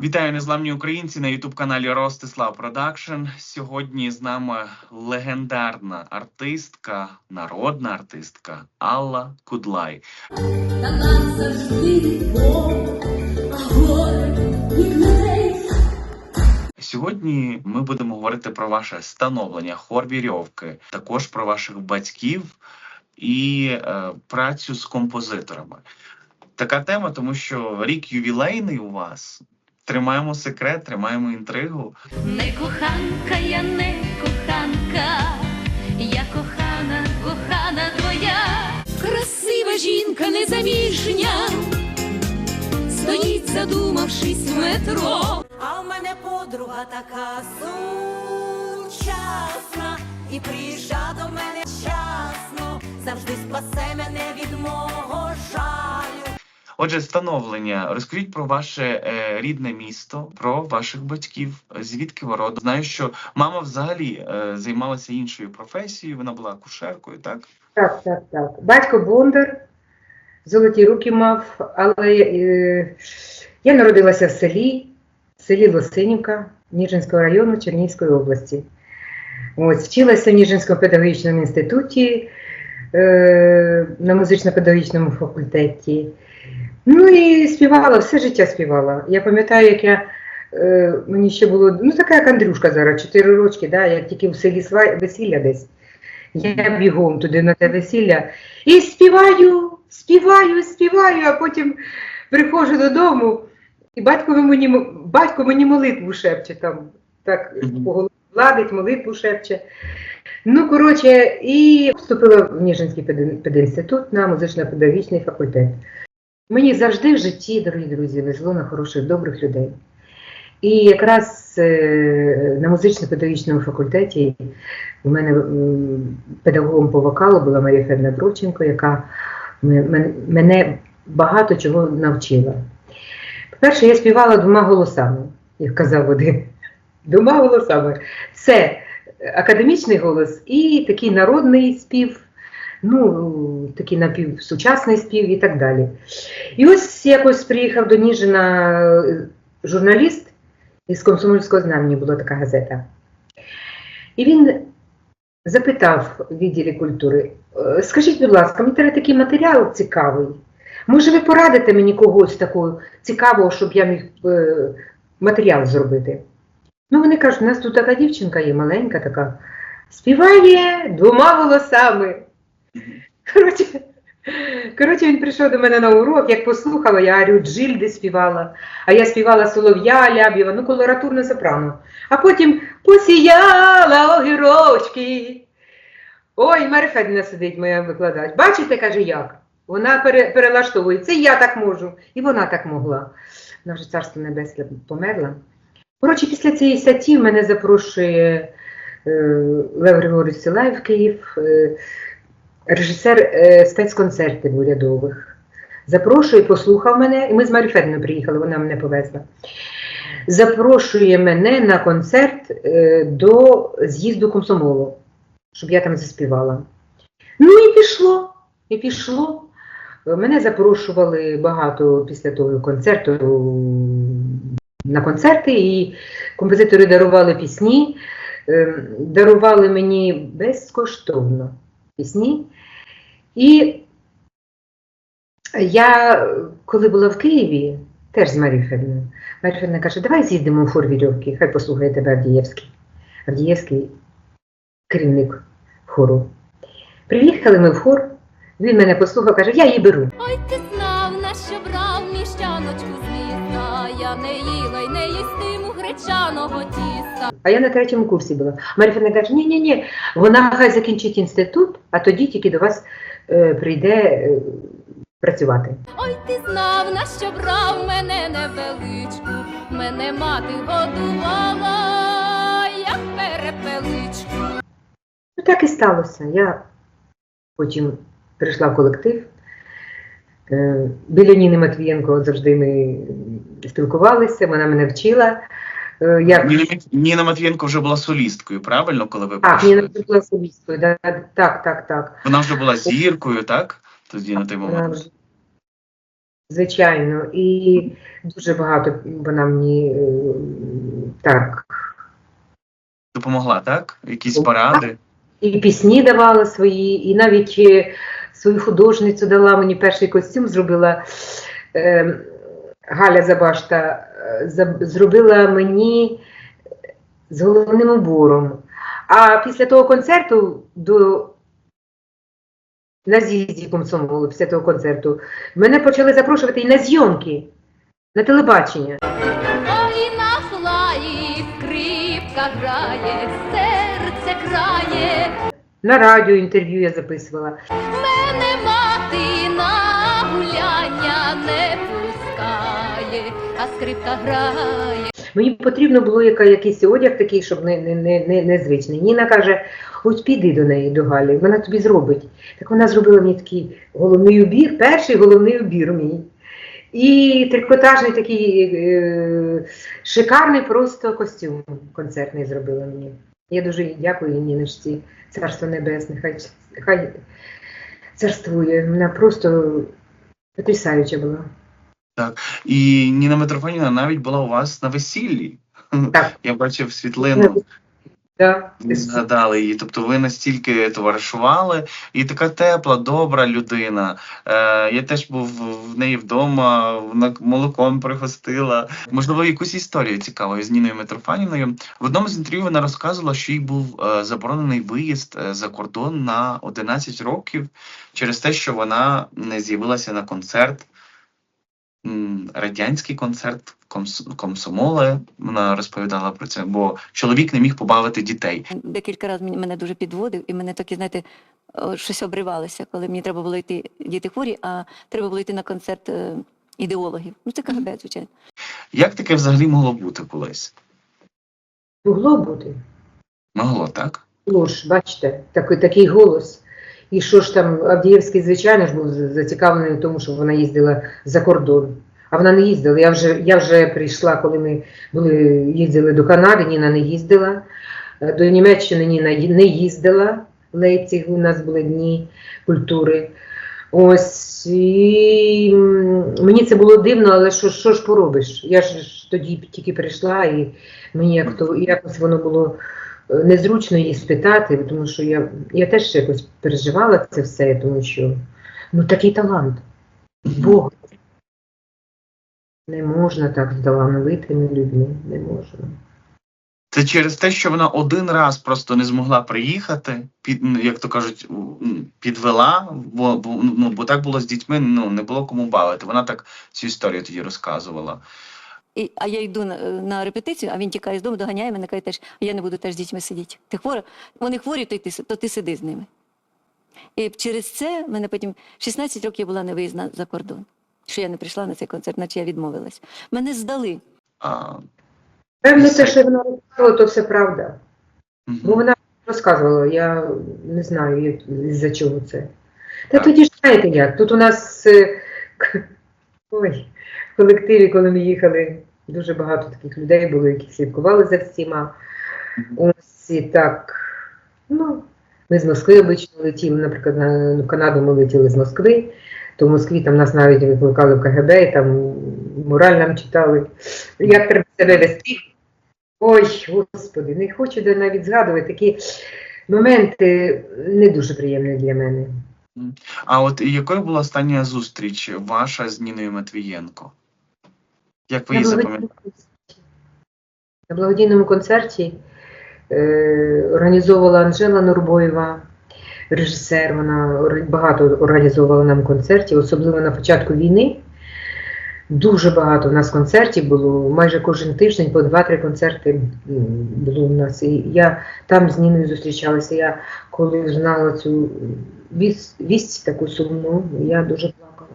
Вітаю незламні українці на ютуб каналі Ростислав Продакшн. Сьогодні з нами легендарна артистка, народна артистка Алла Кудлай. На нас завжди Бог, а горе від людей. Сьогодні ми будемо говорити про ваше становлення, хор вірьовки, також про ваших батьків і е, працю з композиторами. Така тема, тому що рік ювілейний у вас. Тримаємо секрет, тримаємо інтригу. Не коханка, я не коханка, я кохана, кохана твоя. Красива жінка незаміжня, стоїть, задумавшись в метро. А в мене подруга така сучасна, і приїжджа до мене вчасно, завжди спасе мене від мого жалю. Отже, становлення. Розкажіть про ваше е, рідне місто, про ваших батьків, звідки ви родом. Знаю, що мама взагалі е, займалася іншою професією, вона була акушеркою, так? Так, так, так. Батько Бондар, золоті руки мав, але е, я народилася в селі, в селі Лосинівка Ніжинського району Чернігівської області. Ось, вчилася в Ніжинському педагогічному інституті е, на музично-педагогічному факультеті. Ну і співала, все життя співала. Я пам'ятаю, як я, е, мені ще було, ну така як Андрюшка зараз, 4 рочки, да, як тільки в селі сва- весілля десь. Я бігом туди на те весілля і співаю, співаю, співаю, а потім приходжу додому, і батько мені, батько мені молитву шепче там, так по голові гладить, молитву шепче. Ну, коротше, і вступила в Ніжинський педи- пединститут на музично-педагогічний факультет. Мені завжди в житті, дорогі друзі, везло на хороших, добрих людей. І якраз е, на музично-педагогічному факультеті у мене педагогом по вокалу була Марія Федна Брученко, яка мене багато чого навчила. По-перше, я співала двома голосами, як казав один. Двома голосами. Це академічний голос і такий народний спів, ну, такий напівсучасний спів і так далі. І ось якось приїхав до Ніжина е, журналіст із комсомольського знамені була така газета. І він запитав в відділі культури: «Е, скажіть, будь ласка, мені треба такий матеріал цікавий. Може, ви порадите мені когось такого цікавого, щоб я міг е, матеріал зробити? Ну, вони кажуть, у нас тут така дівчинка є, маленька така, співає двома голосами. Коротше, коротше, він прийшов до мене на урок, як послухала, я Арю Джильди співала, а я співала Солов'я, Ляб'єва, ну, колоратурне сопрано. А потім посіяла огірочки. Ой, Марія сидить, моя викладач. Бачите, каже, як? Вона пере, перелаштовує. Це я так можу. І вона так могла. Вона вже царство небесне померла. Коротше, після цієї статті мене запрошує е, Лев Григорович Силаєв в Київ, е, режисер е, спецконцертів урядових. Запрошує, послухав мене, і ми з Марією Федіною приїхали, вона мене повезла. Запрошує мене на концерт е, до з'їзду комсомолу, щоб я там заспівала. Ну і пішло, і пішло. Мене запрошували багато після того концерту на концерти, і композитори дарували пісні, е, дарували мені безкоштовно пісні. І я, коли була в Києві, теж з Марією Федіною, Марія Федіна каже, давай з'їдемо в хор вірьовки, хай послухає тебе Авдієвський. Авдієвський керівник хору. Приїхали ми в хор, він мене послухав, каже, я її беру. Ой, ти знав, на що брав міщаночку. Я не їла й не їстиму гречаного тіста. А я на третьому курсі була. Марія каже, ні, ні, ні, вона хай закінчить інститут, а тоді тільки до вас е, прийде е, працювати. Ой, ти знав, на що брав мене невеличку. Мене мати годувала, як перепеличку. Ну так і сталося. Я потім прийшла в колектив. Е, Біля Ніни Матвієнко завжди ми спілкувалися, вона мене вчила. Е, Я... Ніна, Ніна Матвієнко вже була солісткою, правильно, коли ви Так, прийшли? Ніна була солісткою, да, так, так, так. Вона вже була зіркою, так? Тоді на той момент. звичайно. І дуже багато вона мені е, так. Допомогла, так? Якісь поради? І пісні давала свої, і навіть свою художницю дала мені перший костюм, зробила е, Галя Забашта, е, за- зробила мені з головним убором. А після того концерту до на з'їзді комсомолу, після того концерту, мене почали запрошувати і на зйомки, на телебачення. Ой, на флаї скрипка грає, серце крає. На радіо інтерв'ю я записувала. Мене мати на гуляння не пускає, а скрипка грає. Мені потрібно було яка, якийсь одяг такий, щоб не, не, не, не, незвичний. Ніна каже: ось піди до неї, до Галі, вона тобі зробить. Так вона зробила мені такий головний убір, перший головний убір мій. І трикотажний такий е, шикарний просто костюм концертний зробила мені. Я дуже їй дякую Ніночці, царство небесне, хай, хай царствує. Вона просто потрясаюча була. Так. І Ніна Митрофаніна навіть була у вас на весіллі. Так. Я бачив світлину. Да. Згадали її, тобто ви настільки товаришували, і така тепла, добра людина. Е, я теж був в неї вдома, вона молоком пригостила. Можливо, якусь історію цікаву з Ніною Митрофанівною. В одному з інтерв'ю вона розказувала, що їй був е, заборонений виїзд е, за кордон на 11 років через те, що вона не з'явилася на концерт. Радянський концерт комс- комсомола, вона розповідала про це, бо чоловік не міг побавити дітей. Декілька разів мене дуже підводив, і мене такі, знаєте, щось обривалося, коли мені треба було йти діти хворі, а треба було йти на концерт е, ідеологів. Ну, це КГБ, звичайно. Як таке взагалі могло бути колись? Могло бути. Могло, так? Було ж, бачите, такий, такий голос. І що ж там, Авдіївський, звичайно ж, був зацікавлений в тому, щоб вона їздила за кордон. А вона не їздила. Я вже, я вже прийшла, коли ми були, їздили до Канади, Ніна не їздила. Е, До Німеччини Ніна не їздила. В Лейпцигу у нас були дні культури. Ось і мені це було дивно, але що, що ж поробиш? Я ж тоді тільки прийшла, і мені як то якось воно було незручно її спитати, тому що я, я теж якось переживала це все, тому що ну такий талант. Бог. Не можна так з талановитими людьми, не можна. Це через те, що вона один раз просто не змогла приїхати, під, як то кажуть, підвела, бо, бо, ну, бо так було з дітьми, ну, не було кому бавити. Вона так цю історію тоді розказувала. І, а я йду на, на репетицію, а він тікає з дому, доганяє мене, каже теж, я не буду теж з дітьми сидіти. Ти хвора? Вони хворі, то, й ти, то ти сиди з ними. І через це в мене потім 16 років я була не виїзна за кордон. Що я не прийшла на цей концерт, наче я відмовилась. Мене здали. А, Певно, те, що вона розказувала, то все правда. Бо вона розказувала, я не знаю, з-за чого це. Та тоді ж знаєте як, тут у нас е, ой, в колективі, коли ми їхали, дуже багато таких людей було, які слідкували за всіма. Ось і так. Ну, ми з Москви обично летіли, наприклад, на в Канаду ми летіли з Москви, то в Москві там нас навіть викликали в КГБ, і там мораль нам читали, як треба себе вести. Ой, господи, не хочу навіть згадувати такі моменти не дуже приємні для мене. А от якою була остання зустріч ваша з Ніною Матвієнко? Як ви її запам'ятали? На благодійному концерті е, організовувала Анжела Нурбоєва, режисер. Вона багато організовувала нам концертів, особливо на початку війни. Дуже багато у нас концертів було, майже кожен тиждень по 2-3 концерти було у нас. І я там з Ніною зустрічалася. Я коли знала цю вість, вість таку сумну, я дуже плакала.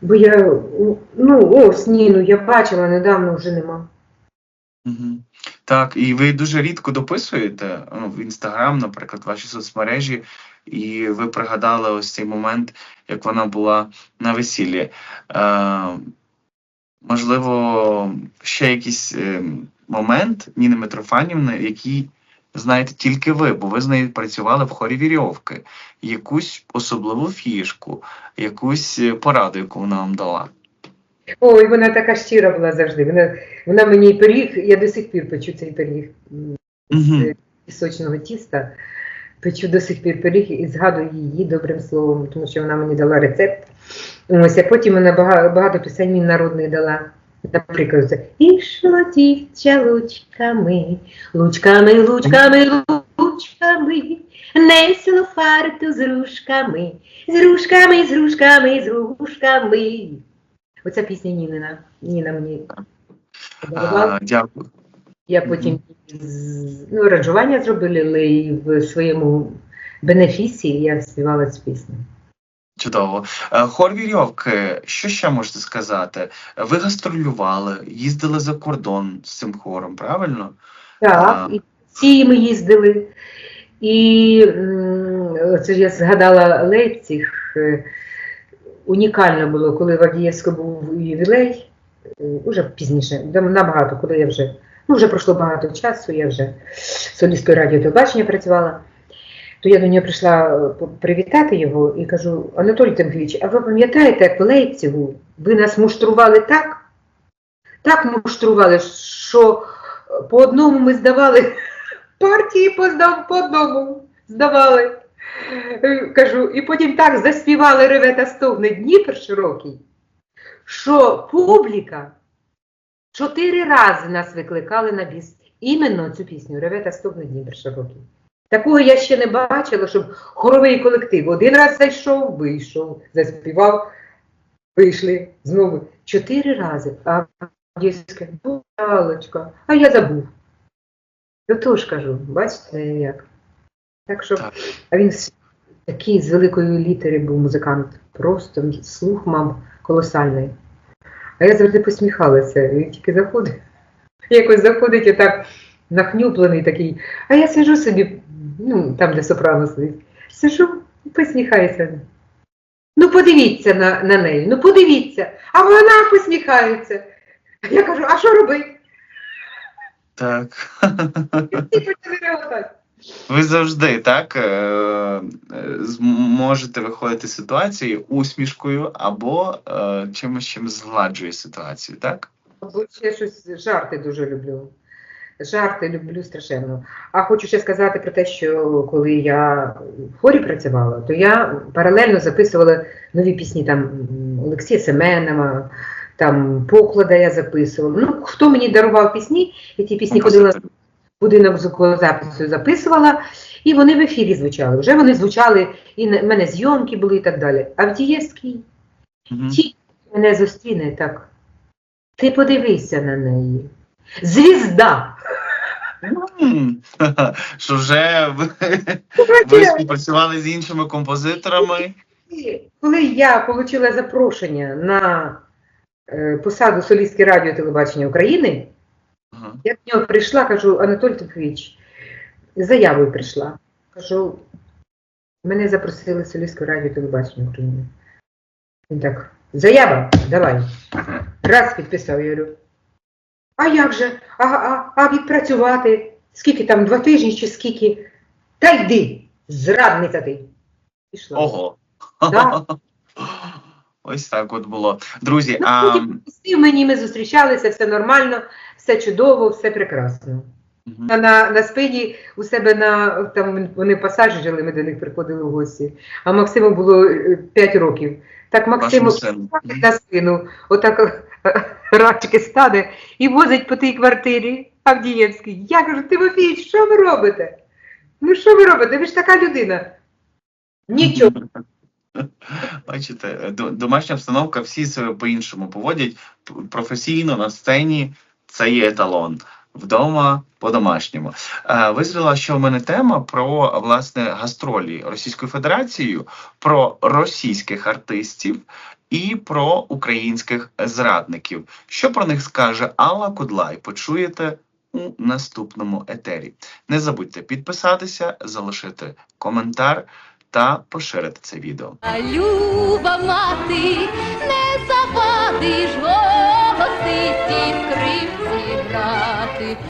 Бо я, ну ось Ніну, я бачила недавно, вже нема. Мгм. Так, і ви дуже рідко дописуєте ну, в інстаграм, наприклад, ваші соцмережі, і ви пригадали ось цей момент, як вона була на весіллі. Е, можливо, ще якийсь е, момент Ніни Митрофанівни, який знаєте тільки ви, бо ви з нею працювали в хорі вірьовки. Якусь особливу фішку, якусь е, пораду, яку вона вам дала. Ой, вона така щира була завжди. Вона, вона мені пиріг, я до сих пір печу цей пиріг Угу. пісочного тіста. Печу до сих пір пиріг і згадую її добрим словом, тому що вона мені дала рецепт. Ось, а потім вона багато, багато пісень мені народних дала. Наприклад, це «Ішло дівча лучками, лучками, лучками, лучками, несло фарту з рушками, з рушками, з рушками, з рушками. Оця пісня Нінина. Ніна мені. А, дякую. Я потім ну, аранжування зробили, але і в своєму бенефісі я співала цю пісню. Чудово. Е, Хор вірьовки, що ще можете сказати? Ви гастролювали, їздили за кордон з цим хором, правильно? Так, А. і всі ми їздили. І це ж я згадала Лейпціг. Е, Унікально було, коли в Авдіївську був ювілей, е, уже пізніше, набагато, коли я вже, ну вже пройшло багато часу, я вже солісткою радіо телебачення працювала. То я до нього прийшла е, привітати його і кажу: Анатолій Тимофійович, а ви пам'ятаєте, як в Лейпцігу ви нас муштрували так? Так муштрували, що е, по одному ми здавали партії по, по одному здавали. Е, Кажу, і потім так заспівали реве та стогне Дніпр широкий, що публіка чотири рази нас викликали на біс. Іменно цю пісню Реве та стогне Дніпр широкий. Такого я ще не бачила, щоб хоровий колектив один раз зайшов, вийшов, заспівав, вийшли знову. Чотири рази. А дівське, Галочка, а я забув. Отож кажу, бачите як. Так що, Так. а він такий з великої літери був музикант, просто слух мав колосальний. А я завжди посміхалася, він тільки заходить. Якось заходить і так нахнюплений такий. А я сижу собі, ну, там, де сопрано сидить, сижу і посміхаюся. Ну, подивіться на, на неї, ну подивіться. А вона посміхається. Я кажу, а що робити? Так. І почали реготати. Ви завжди так е, е, можете виходити з ситуації усмішкою або е, чимось чим згладжує ситуацію, так? Бо ще щось жарти дуже люблю. Жарти люблю страшенно. А хочу ще сказати про те, що коли я в хорі працювала, то я паралельно записувала нові пісні там Олексія Семенова, там Поклада я записувала. Ну, хто мені дарував пісні, я ті пісні ходила в будинок звукозапису, записувала, і вони в ефірі звучали. Вже вони звучали, і в мене зйомки були і так далі. А в Дієвській Мгм. Ті мене зустріне так. Ти подивися на неї. Звізда! Що вже ви, ви співпрацювали з іншими композиторами. Коли я отримала запрошення на е, посаду солістки радіо телебачення України, Ага. я до нього прийшла, кажу, Анатолій Тимофійович, з заявою прийшла. Кажу, мене запросили солістку радіо телебачення України. Він так, заява, давай. Раз підписав, я говорю. А як же? А, а, а відпрацювати? Скільки там, два тижні чи скільки? Та йди, зрадниця ти. Пішла. Ого. Да. Ось так от було. Друзі, Ну, а мені, ми зустрічалися, все нормально, все чудово, все прекрасно. А на, на спині у себе на там вони в пасажі жили, ми до них приходили в гості. А Максиму було 5 років. Так Максиму на спину, отак е, рачки стане і возить по тій квартирі Авдієвській. Я кажу, Тимофій, що ви робите? Ну що ви робите? Ви ж така людина. Нічого. Бачите, домашня обстановка, всі себе по-іншому поводять професійно на сцені. Це є еталон. Вдома по-домашньому. Е, Визріла, що в мене тема про власне гастролі Російською Федерацією, про російських артистів і про українських зрадників. Що про них скаже Алла Кудлай? Почуєте у наступному етері. Не забудьте підписатися, залишити коментар та поширити це відео. Люба мати, не завадиш голосити, ти ті скрипці грати.